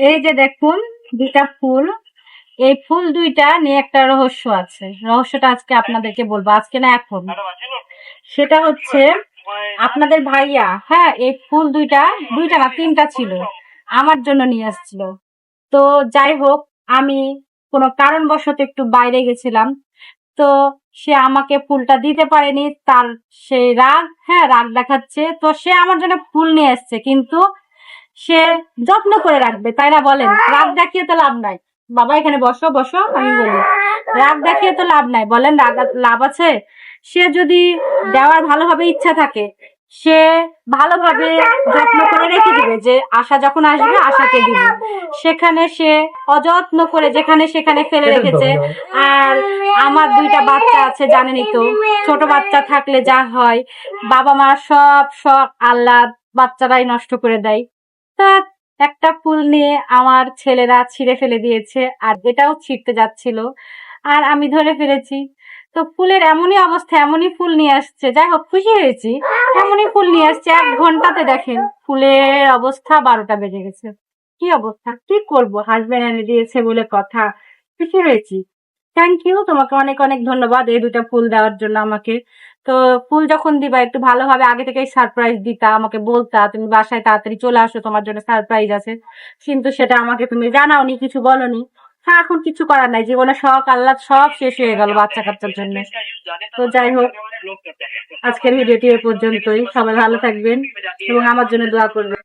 এই যে দেখুন, দুইটা ফুল। এই ফুল দুইটা নিয়ে একটা রহস্য আছে। রহস্যটা আজকে আপনাদেরকে বলব। আজকে না এখন। সেটা হচ্ছে আপনাদের ভাইয়া হ্যাঁ এই ফুল দুইটা দুইটা না, তিনটা ছিল। আমার জন্য নিয়ে আসছিল। তো যাই হোক, আমি কোনো কারণবশত একটু বাইরে গেছিলাম। তো সে আমাকে ফুলটা দিতে পারেনি। তার সেই রাগ হ্যাঁ রাগ দেখাচ্ছে। তো সে আমার জন্য ফুল নিয়ে এসছে কিন্তু সে যত্ন করে রাখবে তাই না বলেন? রাগ দেখিয়ে তো লাভ নাই। বাবা এখানে বসো বসো আমি বলি। রাগ দেখিয়ে তো লাভ নাই। বলেন রাগ লাভ আছে? সে যদি দেওয়ার ভালোভাবে ইচ্ছা থাকে সে ভালোভাবে যত্ন করে রেখে দিবে যে আশা যখন আসবে আশাকে দিবে। সেখানে সে অযত্ন করে যেখানে সেখানে ফেলে রেখেছে। আর আমার দুইটা বাচ্চা আছে জানেনই তো ছোট বাচ্চা থাকলে যা হয় বাবা মা সব শখ আহ্লাদ বাচ্চারাই নষ্ট করে দেয়। তা একটা ফুল নিয়ে আমার ছেলেরা ছিঁড়ে ফেলে দিয়েছে আর এটাও ছিঁড়তে যাচ্ছিল আর আমি ধরে ফেলেছি। তো ফুলের এমনই অবস্থা, এমনই ফুল নিয়ে আসছে। যাই হোক, খুশি হয়েছি। এমনই ফুল নিয়ে আসছে। এক ঘন্টাতে দেখেন, ফুলের অবস্থা বারোটা বেজে গেছে। কি অবস্থা? কি করব? হাজবেন্ড এনে দিয়েছে বলে কথা। খুশি হয়েছি। থ্যাংক ইউ তোমাকে অনেক অনেক ধন্যবাদ এই দুটা ফুল দেওয়ার জন্য আমাকে। তো ফুল যখন দিবা, একটু ভালোভাবে আগে থেকেই সারপ্রাইজ দিতা, আমাকে বলতা, তুমি বাসায় তাড়াতাড়ি চলে আসো, তোমার জন্য সারপ্রাইজ আছে। কিন্তু সেটা আমাকে তুমি জানাওনি, কিছু বলনি। হ্যাঁ এখন কিছু করার নাই। জীবনে শখ আল্লাহ সব শেষ হয়ে গেল বাচ্চা কাচ্চার জন্য। তো যাই হোক, আজকের ভিডিওটি এ পর্যন্তই। সবাই ভালো থাকবেন এবং আমার জন্য দোয়া করবেন।